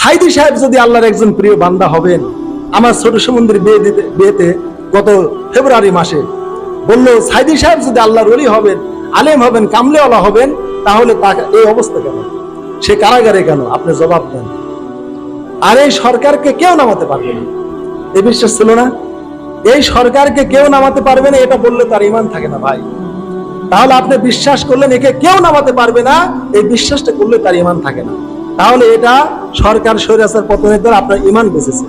সাইদি সাহেব যদি আল্লাহর একজন প্রিয় বান্দা হবেন, আমার ছোট সমুদ্রের বিয়ে দিতে বিয়েতে গত ফেব্রুয়ারি মাসে বলল, সাইদি সাহেব যদি আল্লাহর ওলি হবেন, আলেম হবেন, কামলেওয়ালা হবেন, তাহলে তা এই অবস্থা কেন? সে কারাগারে কেন? আপনি জবাব দেন। আর এই সরকারকে কেউ নামাতে পারবে না। এই বিশ্বাস ছিল না? এই সরকারকে কেউ নামাতে পারবে না, এটা বললে তার ইমান থাকে না ভাই। তাহলে আপনি বিশ্বাস করলেন, একে কেউ নামাতে পারবে না, এই বিশ্বাসটা করলে তার ইমান থাকে না। তাহলে এটা সরকার স্বৈরাচার পতনের দ্বারা আপনার ইমান বেঁচেছে।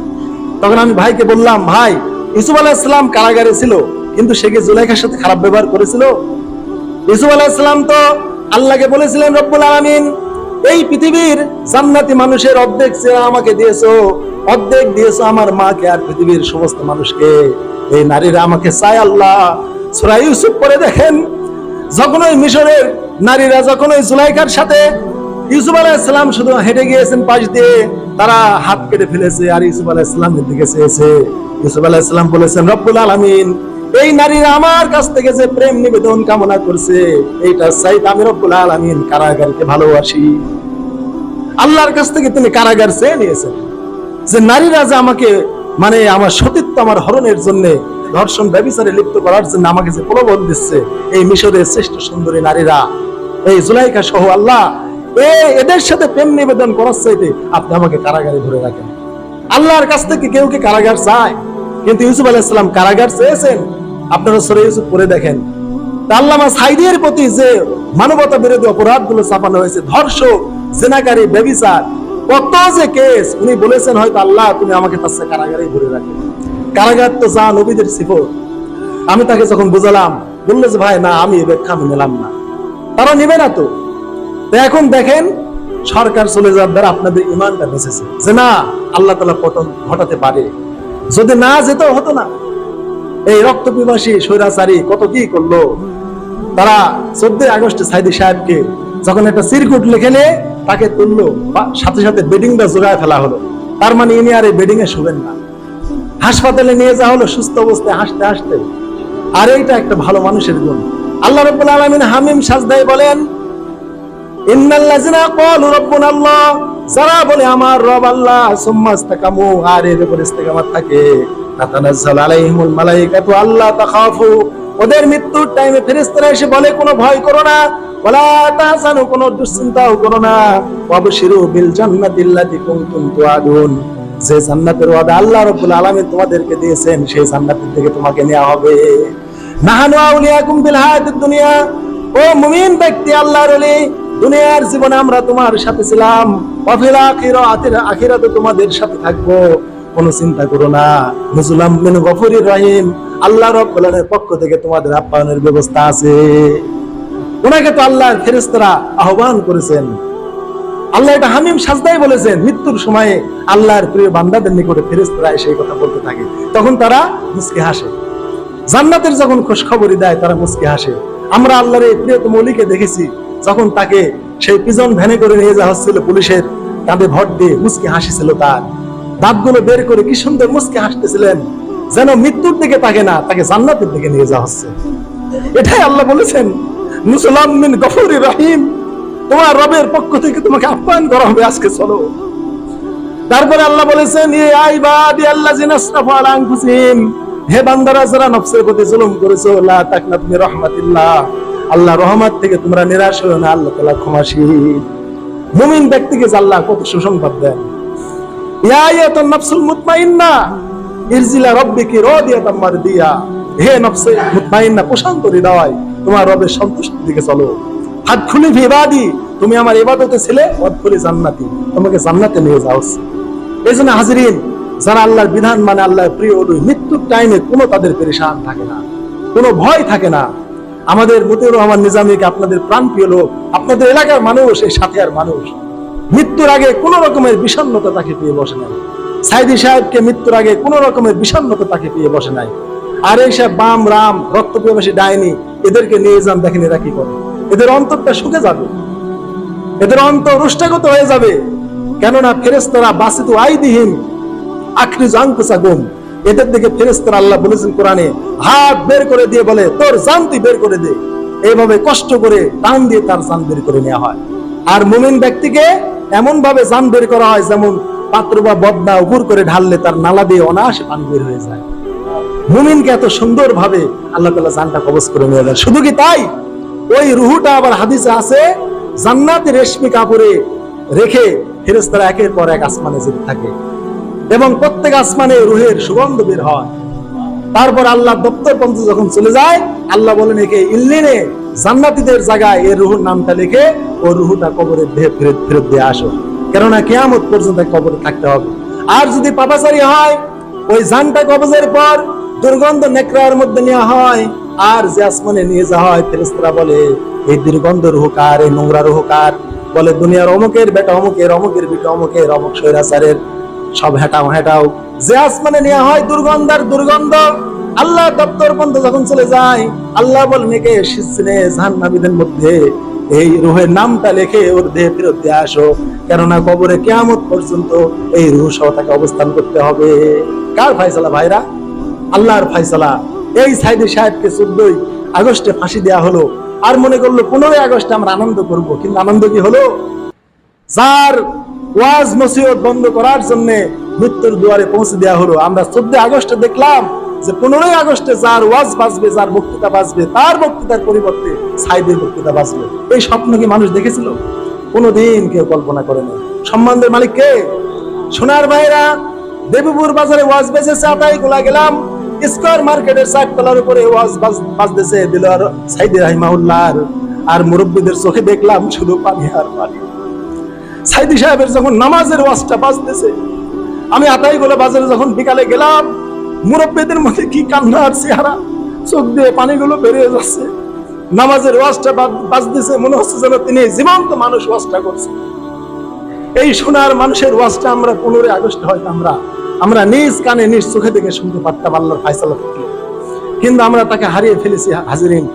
তখন আমি ভাইকে বললাম, ভাই ইসুফ আলাহিসাম কারাগারে ছিল, কিন্তু সে কি জুলাইখার সাথে খারাপ ব্যবহার করেছিল? ইসুফ আলাহিসাম তো আল্লাহকে বলেছিলেন, রব্বুল আলামিন, এই পৃথিবীর জান্নাতি মানুষের অর্ধেক চেয়ে আমাকে দিয়েছ, অর্ধেক দিয়েছ আমার মাকে আর পৃথিবীর সমস্ত মানুষকে। এই নারীরা আমাকে চায় আল্লাহ। সুরা ইউসুফ পরে দেখেন, যখন ওই মিশরের নারীরা, যখন ওই জুলাইকার সাথে ইউসুফ আলাইসালাম শুধু হেঁটে গিয়েছেন পাশ দিয়ে, তারা হাত কেটে ফেলেছে আর ইউসুফ আলাইসালামের দিকে চেয়েছে। ইউসুফ আলাইসালাম বলেছেন, রব্বুল আলামিন, এই নারীরা আমার কাছ থেকে যে প্রেম নিবেদন কামনা করছে এইটা চাইতে আমি রব্বুল আলামিন কারাগারকে ভালোবাসি। আল্লাহর কাছ থেকে তিনি কারাগার চেয়ে নিয়েছেন। যে নারীরা যে আমাকে মানে আমার সতীত্ব, আমার হরণের জন্য ধর্ষণ ব্যবচারে লিপ্ত করার জন্য আমাকে যে প্রলোভন দিচ্ছে, এই মিশরের শ্রেষ্ঠ সুন্দরী নারীরা, এই জুলাইকা সহ আল্লাহ এদের সাথে প্রেম নিবেদন করার চাইতে আপনি আমাকে কারাগারে ধরে রাখেন। আল্লাহর কাছ থেকে কেউ কি কারাগার চায়? কিন্তু ইউসুফ আলাইসালাম কারাগার চেয়েছেন। আপনারা সরে ইউসুফ করে দেখেন। আল্লামা প্রতি যে মানবতা বিরোধী অপরাধগুলো হয়েছে, ধর্ষক ব্যবিচার কত যে কেস, উনি বলেছেন হয়তো আল্লাহ তুমি আমাকে তার সাথে কারাগারে ভরে রাখো। কারাগার তো যা নবীদের সিফত। আমি তাকে যখন বুঝালাম, বললে যে, ভাই, না, আমি ব্যাখ্যা আমি নিলাম না। তারা নিবে না তো? এখন দেখেন, সরকার চলে যাওয়ার আপনাদের ইমানটা বেঁচেছে। যে না, আল্লাহ তালা পতন ঘটাতে পারে। যদি না যেত হতো না, এই রক্ত পিপাসী স্বৈরাচারী কত কি করল? তারা চোদ্দই আগস্টে সাইদি সাহেবকে যখন একটা সিরকুট লিখে নিয়ে তাকে তুললো, বা সাথে সাথে বেডিংটা জোগায় ফেলা হলো। তার মানে ইনি আর এই বেডিং এ শুবেন না। হাসপাতালে নিয়ে যাওয়া হলো, সুস্থ অবস্থায় হাসতে হাসতে। আর এইটা একটা ভালো মানুষের গুণ। আল্লাহ রাব্বুল আলামিন হামিম সাজদাই বলেন যারা বলে আমার রব আল্লাহ সুম্মা ইস্তাকামু আর এর উপর ইস্তেকামাত থাকে। আল্লাহ তাখাফু, ওদের মৃত্যুর টাইমে ফেরেশতারা এসে বলে, কোনো ভয় করো না, ওয়ালা কোনো দুশ্চিন্তাও করো না। ওয়াবশিরু বিল জান্নাতিল্লাতী কুনতুম তুআদুন। যে জান্নাতের ওয়াদা আল্লাহ রাব্বুল আলামিন তোমাদেরকে দিয়েছেন, সেই জান্নাতের দিকে তোমাকে নেওয়া হবে। নাহানু আউলিয়াকুম বিল হায়াতিদ দুনিয়া। ও মুমিন ব্যক্তি, আল্লাহর দুনিয়ার জীবনে আমরা তোমার সাথে ছিলাম। আখিরাতে তোমাদের সাথে থাকব। কোনো চিন্তা করো না। নুজুলাম মিন গফুরির রহিম। আল্লাহ রাব্বুল পক্ষ থেকে তোমাদের আপ্যায়নের ব্যবস্থা আছে। ওনাকে তো আল্লাহর ফেরেশতারা আহ্বান করেছেন। আল্লাহ এটা হামিম সাজদাই বলেছেন, মৃত্যুর সময়ে আল্লাহর প্রিয় বান্দাদের নিকটে ফেরেশতারা এসে এই কথা বলতে থাকে। তখন তারা মুসকে হাসে। জান্নাতের যখন খোঁজ খবরই দেয়, তারা মুসকে হাসে। আমরা আল্লাহর এই প্রিয়তম অলিকে দেখেছি যখন তাকে সেই পিজন ভ্যানে করে নিয়ে যাওয়া হচ্ছিল পুলিশের, কাঁধে ভর দিয়ে মুসকে হাসিছিল তার। দাঁতগুলো বের করে কি সুন্দর মুসকে হাসতেছিলেন, যেন মৃত্যুর দিকে তাকে না, তাকে জান্নাতের দিকে নিয়ে যাওয়া হচ্ছে। এটাই আল্লাহ বলেছেন মুসলাম মিন গফুরি রহিম, তোমার রবের পক্ষ থেকে তোমাকে করা হবে আজকে, চলো। তারপরে আল্লাহ বলেছেন ইয়ে আইবাদি আল্লাহ হে বান্দারা যারা নফসের প্রতি জুলুম করেছ, লা রাহমাতিল্লাহ। আল্লাহ রহমত থেকে তোমরা নিরাশ হও না, আল্লাহ তাআলা ক্ষমাশীল। মুমিন ব্যক্তিকে আল্লাহ কত সুসংবাদ দেন। তুমি আমার খুলি তোমাকে নিয়ে যাও। এই জন্য যারা আল্লাহর বিধান মানে আল্লাহর প্রিয় মৃত্যুর টাইমে কোনো তাদের পেরেশান থাকে না। কোনো ভয় থাকে না। আমাদের মতিউর রহমান নিজামীকে আপনাদের প্রাণপ্রিয় লোক, আপনাদের এলাকার মানুষ, এই সাথে আর মানুষ, মৃত্যুর আগে কোন রকমের বিষণ্ণতা তাকে পেয়ে বসে নাই। সাইদি সাহেবকে মৃত্যুর আগে কোন রকমের বিষণ্ণতা তাকে পেয়ে বসে নাই। আর এই সব বাম, রাম, রক্ত প্রবাসী ডাইনি, এদেরকে নিয়ে যান, দেখেন এরা কি করে। এদের অন্তরটা শুকে যাবে। এদের অন্তর রুষ্টাগত হয়ে যাবে। কেননা ফেরেস্তারা বাসিত আইদিহীন আখরি জাঙ্কুসা গুম। এদের দিকে ফেরেস্তারা আল্লাহ বলেছেন কোরআনে, হাত বের করে দিয়ে বলে, তোর জান তুই বের করে দে। এইভাবে কষ্ট করে টান দিয়ে তার জান বের করে নেওয়া হয়। আর মুমিন ব্যক্তিকে এমন ভাবে জান বের করা হয় যেমন পাত্র বা বদনা উপর করে ঢাললে তার নালা দিয়ে অনায়াসে পানি বের হয়ে যায়। মুমিনকে এত সুন্দর ভাবে আল্লাহ তালা জানটা কবজ করে নিয়ে যায় শুধু কি তাই? ওই রুহুটা আবার হাদিসে আছে, জান্নাতে রেশমি কাপড়ে রেখে ফেরেস্তারা একের পর এক আসমানে যেতে থাকে। এবং প্রত্যেক আসমানে রুহের সুগন্ধ বের হয়। তারপর আল্লাহ দপ্তর পর্যন্ত যখন চলে যায়, আল্লাহ বলেন, একে ইল্লিনে জান্নাতীদের জায়গায় এর রুহুর নামটা লিখে ও রুহুটা কবরে ফেরত ফেরত দিয়ে আসো। কেননা কেয়ামত পর্যন্ত কবরে থাকতে হবে। আর যদি পাপাচারী হয়, ওই জানটা কবজের পর দুর্গন্ধ নেকড়ার মধ্যে নেওয়া হয়, আর যে আসমানে নিয়ে যাওয়া হয় ফেরেস্তারা বলে, এই দুর্গন্ধ রুহকার এই নোংরা রুহকার বলে, দুনিয়ার অমুকের বেটা অমুকের অমুকের বেটা অমুকের, অমুক স্বৈরাচারের সব হেটাও হেটাও। যে আসমানে নেওয়া হয় দুর্গন্ধ আর দুর্গন্ধ, আল্লাহ দপ্তর পর্যন্ত যখন চলে যায়, আল্লাহ বলেন একে শিসনে জাহান্নামীদের মধ্যে এই রুহের নামটা লিখে ওর দেহে ফেরত দিয়ে আসো। কেননা কবরে কেয়ামত পর্যন্ত এই রুহ সহ তাকে অবস্থান করতে হবে। কার ফাইসালা ভাইরা? আল্লাহর ফাইসালা এই সাইদি সাহেবকে চোদ্দই আগস্টে ফাঁসি দেওয়া হলো। আর মনে করল, পনেরোই আগস্টে আমরা আনন্দ করব। কিন্তু আনন্দ কি হলো? যার ওয়াজ নসিহত বন্ধ করার জন্য মৃত্যুর দুয়ারে পৌঁছে দেওয়া হলো। আমরা চোদ্দ আগস্টে দেখলাম যে পনেরোই আগস্টে যার ওয়াজ বাজবে, যার বক্তৃতা বাজবে, তার বক্তৃতার পরিবর্তে সাইদের বক্তৃতা বাজবে। এই স্বপ্ন কি মানুষ দেখেছিল? কোনোদিন কেউ কল্পনা করেনি সম্মানদের মালিক কে? সোনার ভাইরা, দেবীপুর বাজারে ওয়াজ বেজেছে আটাই গোলা গেলাম। স্কোয়ার মার্কেটের চার তলার উপরে ওয়াজ বাজ- বাজতেছে দিলার সাইদি রাহিমাউল্লাহর আর মুরব্বীদের চোখে দেখলাম শুধু পানি আর পানি। সাইদি সাহেবের যখন নামাজের ওয়াজটা বাজতেছে, আমি আটাই গোলা বাজারে যখন বিকালে গেলাম, মুরব্বীদের মধ্যে কি কান্না আর চেহারা, চোখ দিয়ে পানিগুলো বেরিয়ে যাচ্ছে। নামাজের ওয়াজটা বাজতেছে, মনে হচ্ছে যেন তিনি জীবন্ত মানুষ ওয়াজটা করছে। এই সোনার মানুষের ওয়াজটা আমরা পনেরোই আগস্ট হয়তো আমরা আমরা নিজ কানে, নিজ চোখে দেখে শুনতে পারতাম আল্লাহর ফাইসালা থেকে কিন্তু আমরা তাকে হারিয়ে ফেলেছি, হাজিরিন।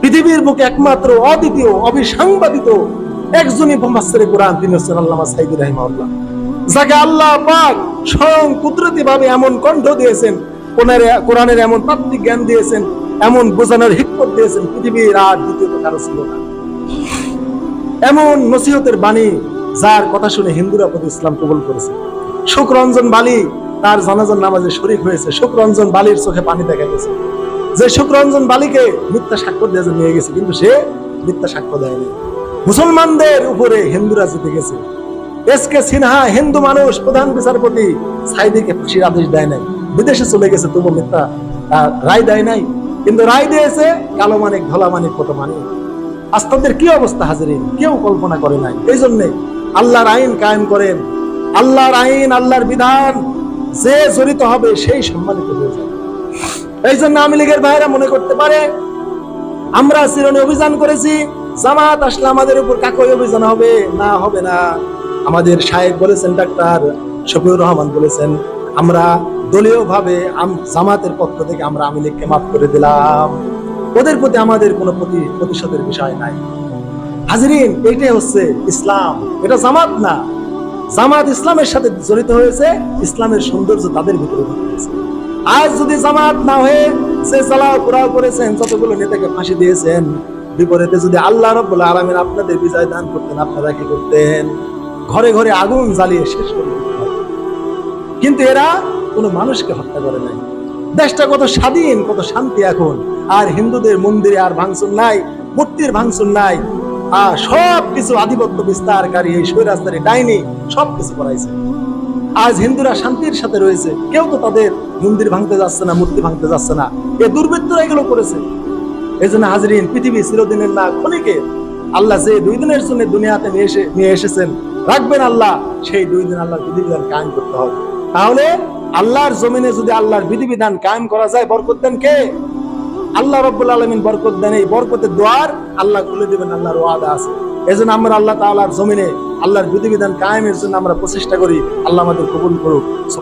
পৃথিবীর বুকে একমাত্র অদ্বিতীয়, অবিসাংবাদিত একজনই মোহাম্মদ কোরআন হচ্ছেন আল্লামা সাইদুর রহিমাউল্লাহ যাকে আল্লাহ পাক স্বয়ং কুদরতি ভাবে এমন কণ্ঠ দিয়েছেন কোরআনের কোরআনের এমন তাত্ত্বিক জ্ঞান দিয়েছেন, এমন বোঝানোর হিকমত দিয়েছেন, পৃথিবীর আর দ্বিতীয়ত কারও ছিল না। এমন নসিহতের বাণী যার কথা শুনে হিন্দুরা প্রতি ইসলাম কবুল করেছে। সুখরঞ্জন বালি তার জানাজার নামাজে শরিক হয়েছে। সুখরঞ্জন বালির চোখে পানি দেখা গেছে। যে সুখরঞ্জন বালিকে মিথ্যা সাক্ষ্য দিয়ে নিয়ে গেছে, কিন্তু সে মিথ্যা সাক্ষ্য দেয়নি। মুসলমানদের উপরে হিন্দুরা জিতে গেছে। এস কে সিনহা হিন্দু মানুষ, প্রধান বিচারপতি সাইদিকে ফাঁসির আদেশ দেয় নাই। বিদেশে চলে গেছে, তবু মিথ্যা রায় দেয় নাই। কিন্তু রায় দিয়েছে, কালো মানিক, ধলা মানিক, কত মানিক। আজ তাদের কি অবস্থা, হাজিরিন? কেউ কল্পনা করে নাই। এই জন্যে আল্লাহর আইন কায়েম করেন। আল্লাহর আইন, আল্লাহর বিধান, যে জড়িত হবে সেই সম্মানিত হয়ে যাবে। এই জন্য আওয়ামী লীগের ভাইরা মনে করতে পারে, আমরা চিরনি অভিযান করেছি জামাত আসলে আমাদের উপর কাকই অভিযান হবে? না হবে না। আমাদের সাহেব বলেছেন, ডাক্তার শফিউর রহমান বলেছেন, আমরা দলীয় ভাবে জামাতের পক্ষ থেকে আমরা আওয়ামী লীগকে মাফ করে দিলাম। ওদের প্রতি আমাদের কোনো প্রতি, প্রতিশোধের বিষয় নাই। হাজরিন, এইটাই হচ্ছে ইসলাম। এটা জামাত না। জামাত ইসলামের সাথে জড়িত হয়েছে, ইসলামের সৌন্দর্য তাদের ভিতরে গেছে। আজ যদি জামাত না হয়ে সে চালাও পুরাও করেছেন, যতগুলো নেতাকে ফাঁসি দিয়েছেন বিপরীতে যদি আল্লাহ রব্বুল আলমিন আপনাদের বিজয় দান করতেন, আপনারা কি করতেন? ঘরে ঘরে আগুন জ্বালিয়ে শেষ করে কিন্তু এরা কোনো মানুষকে হত্যা করে নাই। দেশটা কত স্বাধীন, কত শান্তি এখন। আর হিন্দুদের মন্দিরে আর ভাঙচুর নাই, মূর্তির ভাঙচুর নাই। আর সব কিছু আধিপত্য বিস্তারকারী এই স্বৈরাস্তারি ডাইনি সব কিছু করাইছে। আজ হিন্দুরা শান্তির সাথে রয়েছে, কেউ তো তাদের মন্দির ভাঙতে যাচ্ছে না, মূর্তি ভাঙতে যাচ্ছে না। এ দুর্বৃত্তরা এগুলো করেছে। হাজরিন, পৃথিবী চিরদিনের না আল্লাহ যে দুই দিনের জন্য দুনিয়াতে নিয়ে এসে নিয়ে এসেছেন, রাখবেন আল্লাহ, সেই দুই দিন আল্লাহর বিধিবিধান কায়েম করতে হবে। তাহলে আল্লাহর জমিনে যদি আল্লাহর বিধিবিধান কায়েম করা যায়, বরকত দেন কে? আল্লাহ রব্বুল আলমিন বরকত দেন, এই বরকতের দ্বার আল্লাহ খুলে দিবেন, আল্লাহর ওয়াদা আছে। এই জন্য আমরা আল্লাহ তাআলার জমিনে আল্লাহর বিধিবিধান কায়েমের জন্য আমরা প্রচেষ্টা করি, আল্লাহ আমাদের কবুল করুক।